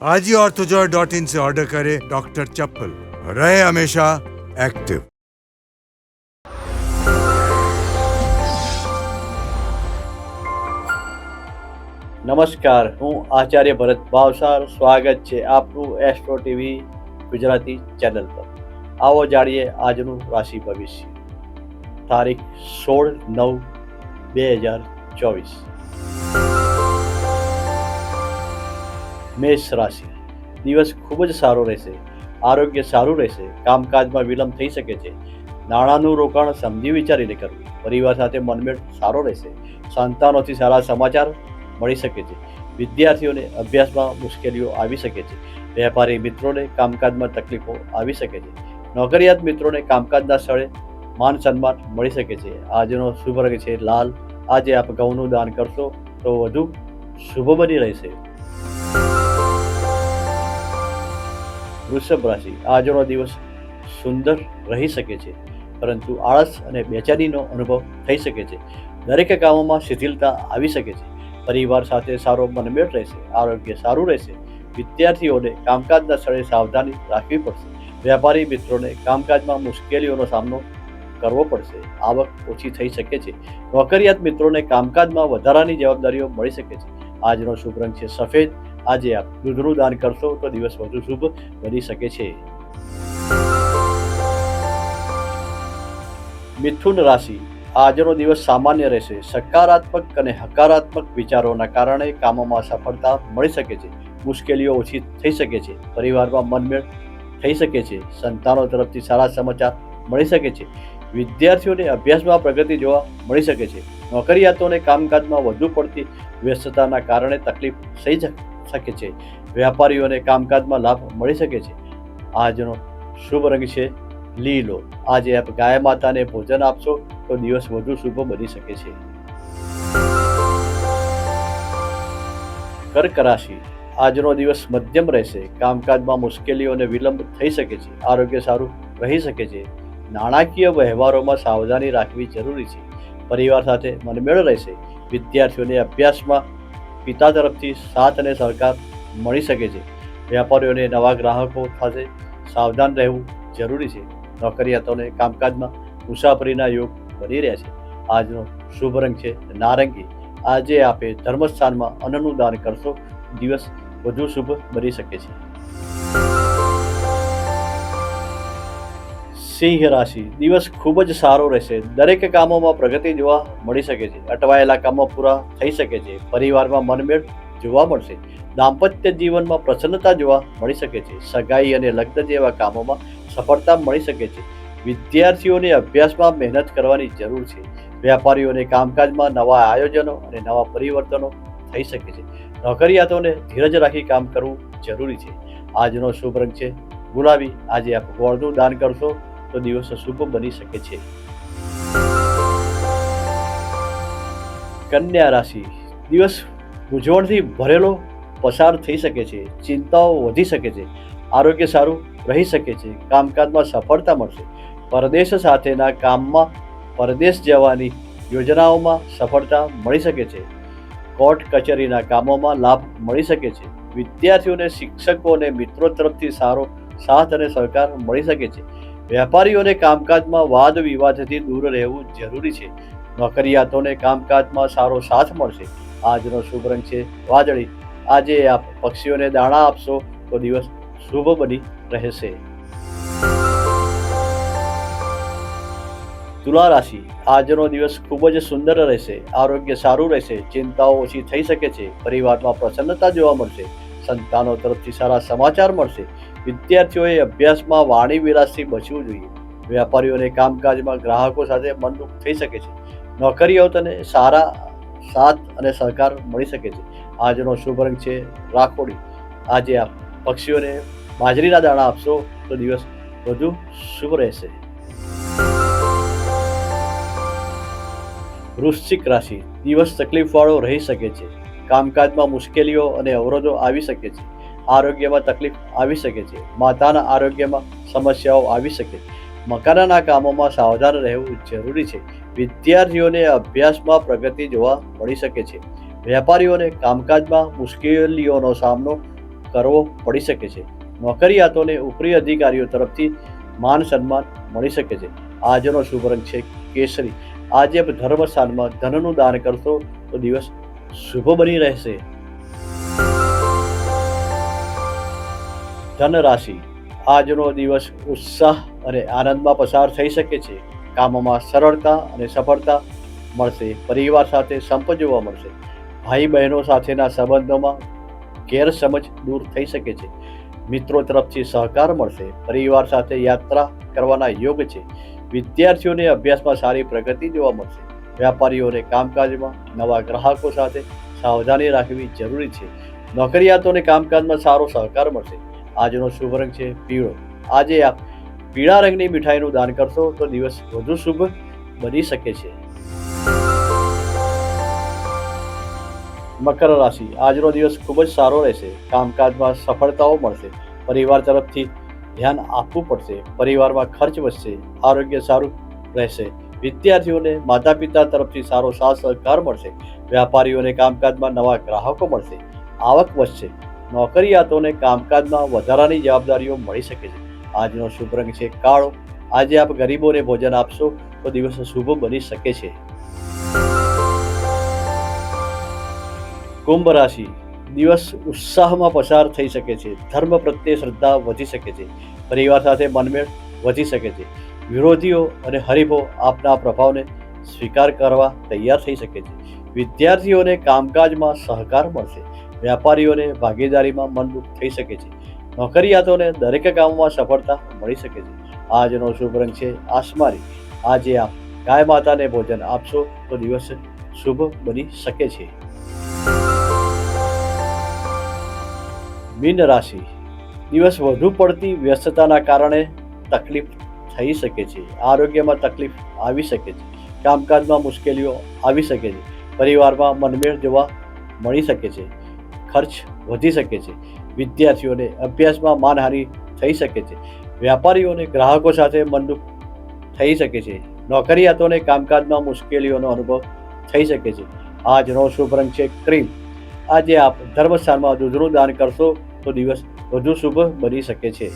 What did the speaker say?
आज ही ऑर्थोजॉय dot in से order करें डॉक्टर चप्पल रहे हमेशा एक्टिव નમસ્કાર હું આચાર્ય ભરત ભાવસાર સ્વાગત છે આપનું એસ્ટ્રો ટીવી ગુજરાતી ચેનલ પર આવો જાણીએ આજનું રાશિ ભવિષ્ય તારીખ સોળ નવ બે હજાર ચોવીસ મેષ રાશિ. દિવસ ખૂબ જ સારો રહેશે. આરોગ્ય સારું રહેશે. કામકાજમાં વિલંબ થઈ શકે છે. નાણાંનું રોકાણ સમજી વિચારીને કરવું. પરિવાર સાથે મનમેળ સારો રહેશે. સંતાનોથી સારા સમાચાર મળી શકે છે. વિદ્યાર્થીઓને અભ્યાસમાં મુશ્કેલીઓ આવી શકે છે. વેપારી મિત્રોને કામકાજમાં તકલીફો આવી શકે છે. નોકરિયાત મિત્રોને કામકાજના સ્થળે માન સન્માન મળી શકે છે. આજનો શુભ રંગ છે લાલ. આજે આપ ઘઉંનું દાન કરશો તો વધુ શુભ બની રહેશે. વૃષભ રાશિ આજનો દિવસ સુંદર રહી શકે છે, પરંતુ આળસ અને બેચેનીનો અનુભવ થઈ શકે છે. દરેક કામોમાં શિથિલતા આવી શકે છે. પરિવાર સાથે સારો મનમેળ રહેશે, આરોગ્ય સારું રહેશે. વિદ્યાર્થીઓને કામકાજના સ્થળે સાવધાની રાખવી પડશે. વેપારી મિત્રોને કામકાજમાં મુશ્કેલીઓનો સામનો કરવો પડશે. આવક ઓછી થઈ શકે છે. નોકરિયાત મિત્રોને કામકાજમાં વધારાની જવાબદારીઓ મળી શકે છે. આજનો શુભ રંગ છે સફેદ. આજે આપ દૂધનું દાન કરશો તો દિવસ વધુ શુભ બની શકે છે. મિથુન રાશિ, આજનો દિવસ સામાન્ય રહેશે. સકારાત્મક અને હકારાત્મક વિચારોના કારણે કામોમાં સફળતા મળી શકે છે. મુશ્કેલીઓ ઓછી થઈ શકે છે. પરિવારમાં મનમેળ થઈ શકે છે. સંતાનો તરફથી સારા સમાચાર મળી શકે છે. વિદ્યાર્થીઓને અભ્યાસમાં પ્રગતિ જોવા મળી શકે છે. નોકરિયાતોને કામકાજમાં વધુ પડતી વ્યસ્તતાના કારણે તકલીફ થઈ શક- શકે છે. વેપારીઓને કામકાજમાં લાભ મળી શકે છે. આજનો શુભ રંગ છે લીલો. આજે આપ ગાય માતાને ભોજન આપશો તો દિવસ વધુ શુભ બની શકે છે. કર્ક રાશિ. આજનો દિવસ મધ્યમ રહેશે. કામકાજમાં મુશ્કેલીઓ અને વિલંબ થઈ શકે છે. આરોગ્ય સારું રહી શકે છે. નાણાકીય વ્યવહારોમાં સાવધાની રાખવી જરૂરી છે. પરિવાર સાથે મનમેળ રહેશે. વિદ્યાર્થીઓને અભ્યાસમાં પિતા તરફથી સાથ અને સહકાર મળી શકે છે. વેપારીઓને નવા ગ્રાહકો સાથે સાવધાન રહેવું જરૂરી છે. નોકરિયાતોને કામકાજમાં મુસાફરીના યોગ બની રહ્યા છે. આજનો શુભ રંગ છે નારંગી. આજે આપે ધર્મસ્થાનમાં અન્નનું દાન કરશો દિવસ વધુ શુભ બની શકે છે. સિંહ રાશિ. દિવસ ખૂબ જ સારો રહેશે. દરેક કામોમાં પ્રગતિ જોવા મળી શકે છે. અટવાયેલા કામો પૂરા થઈ શકે છે. પરિવારમાં મનમેળ જોવા મળશે. દાંપત્ય જીવનમાં પ્રસન્નતા જોવા મળી શકે છે. સગાઈ અને લગ્ન જેવા કામોમાં સફળતા મળી શકે છે. વિદ્યાર્થીઓને અભ્યાસમાં મહેનત કરવાની જરૂર છે. વેપારીઓને કામકાજમાં નવા આયોજનો અને નવા પરિવર્તનો થઈ શકે છે. નોકરિયાતોને ધીરજ રાખી કામ કરવું જરૂરી છે. આજનો શુભ રંગ છે. ગુલાબી. આજે આપ ગોળનું દાન કરશો. તો દિવસ શુભ બની શકે છે. કન્યા રાશિ. દિવસ મૂંઝવણથી ભરેલો, પસાર થઈ શકે છે. ચિંતાઓ વધી શકે છે. આરોગ્ય સારું રહી શકે છે. કામકાજમાં સફળતા મળશે. પરદેશ સાથેના કામમાં પરદેશ જવાની યોજનાઓમાં સફળતા મળી શકે છે. કોર્ટ કચેરીના કામોમાં લાભ મળી શકે છે. વિદ્યાર્થીઓને શિક્ષકો અને મિત્રો તરફથી સારો સાથ અને સહકાર મળી શકે છે. વેપારીઓને કામકાજમાં વાદ વિવાદથી દૂર રહેવું જરૂરી છે. નોકરિયાતોને કામકાજમાં સારો સાથ મળશે. આજનો શુભ રંગ છે વાદળી. આજે આપ પક્ષીઓને દાણા આપશો તો દિવસ શુભ બની રહેશે. તુલા રાશિ. આજનો દિવસ ખૂબ જ સુંદર રહેશે. આરોગ્ય સારું રહેશે. ચિંતાઓ ઓછી થઈ શકે છે. પરિવારમાં પ્રસન્નતા જોવા મળશે. સંતાનો તરફથી સારા સમાચાર મળશે. વિદ્યાર્થીઓએ અભ્યાસમાં વાણી વિલાસથી બચવું જોઈએ. વેપારીઓને કામકાજમાં ગ્રાહકો સાથે મનદુખ થઈ શકે છે. નોકરીઓ તને સારા સાથ અને સહકાર મળી શકે છે. આજનો શુભ રંગ છે રાખોડી. આજે આપ પક્ષીઓને બાજરીના દાણા આપશો તો દિવસ વધુ શુભ રહેશે. વૃશ્ચિક રાશિ. દિવસ તકલીફવાળો રહી શકે છે. કામકાજમાં મુશ્કેલીઓ અને અવરોધો આવી શકે છે. આરોગ્યમાં તકલીફ આવી શકે છે. માતાના આરોગ્યમાં સમસ્યાઓ આવી શકે છે. મકાનના કામોમાં સાવધાન રહેવું જરૂરી છે. વિદ્યાર્થીઓને અભ્યાસમાં પ્રગતિ જોવા મળી શકે છે. વેપારીઓને કામકાજમાં મુશ્કેલીઓનો સામનો કરવો પડી શકે છે. નોકરિયાતોને ઉપરી અધિકારીઓ તરફથી માન સન્માન મળી શકે છે. આજનો શુભ રંગ છે કેસરી. આજે આપ ધર્મ સ્થાનમાં ધનનું દાન કરશો તો દિવસ શુભ બની રહેશે. ધન રાશિ આજનો દિવસ ઉત્સાહ અને આનંદમાં પસાર થઈ શકે છે. કામમાં સરળતા અને સફળતા મળશે. પરિવાર સાથે સંપ જોવા મળશે. ભાઈ બહેનો સાથેના સંબંધોમાં ગેરસમજ દૂર થઈ શકે છે. મિત્રો તરફથી સહકાર મળશે. પરિવાર સાથે યાત્રા કરવાના યોગ છે. વિદ્યાર્થીઓને અભ્યાસમાં સારી પ્રગતિ જોવા મળશે. વેપારીઓને કામકાજમાં નવા ગ્રાહકો સાથે સાવધાની રાખવી જરૂરી છે. નોકરિયાતોને કામકાજમાં સારો સહકાર મળશે. આજનો શુભ રંગ છે પીળો. આજે આપ પીળા રંગની મીઠાઈનું દાન કરશો તો દિવસ વધુ શુભ બની શકે છે. મકર રાશિ. આજનો દિવસ ખૂબ જ સારો રહેશે. કામકાજમાં સફળતાઓ મળશે. પરિવાર તરફથી ધ્યાન આપવું પડશે. પરિવારમાં ખર્ચ વધશે. આરોગ્ય સારું રહેશે. વિદ્યાર્થીઓને માતા પિતા તરફથી સારો સાથ સહકાર મળશે. વ્યાપારીઓને કામકાજમાં નવા ગ્રાહકો મળશે. આવક વધશે. નોકરિયાતોને કામકાજમાં વધારાની જવાબદારીઓ મળી શકે છે. આજનો શુભ રંગ છે કાળો. આજે આપ ગરીબોને ભોજન આપશો તો દિવસ શુભ બની શકે છે. કુંભ રાશિ. દિવસ ઉત્સાહમાં પસાર થઈ શકે છે. ધર્મ પ્રત્યે શ્રદ્ધા વધી શકે છે. પરિવાર સાથે મનમેળ વધી શકે છે. વિરોધીઓ અને હરીફો આપના પ્રભાવને સ્વીકાર કરવા તૈયાર થઈ શકે છે. વિદ્યાર્થીઓને કામકાજમાં સહકાર મળશે. વેપારીઓને ભાગીદારીમાં મનમુખ થઈ શકે છે. નોકરિયાતોને દરેક કામમાં સફળતા મળી શકે છે. આજનો શુભ રંગ છે આસમારી આજે આપ ગાય માતાને ભોજન આપશો તો દિવસ શુભ બની શકે છે. મીન રાશિ. દિવસ વધુ પડતી વ્યસ્તતાના કારણે તકલીફ થઈ શકે છે. આરોગ્યમાં તકલીફ આવી શકે છે. કામકાજમાં મુશ્કેલીઓ આવી શકે છે. પરિવારમાં મનમેળ જોવા મળી શકે છે. ખર્ચ વધી શકે છે. વિદ્યાર્થીઓને અભ્યાસમાં માનહાનિ થઈ શકે છે. વ્યાપારીઓને ગ્રાહકો સાથે મનદુખ થઈ શકે છે. નોકરિયાતોને કામકાજમાં મુશ્કેલીઓનો અનુભવ થઈ શકે છે. આજનો શુભ રંગ છે ક્રીમ. આજે આપ ધર્મસ્થાનમાં દૂધનું દાન કરશો તો દિવસ વધુ શુભ બની શકે છે.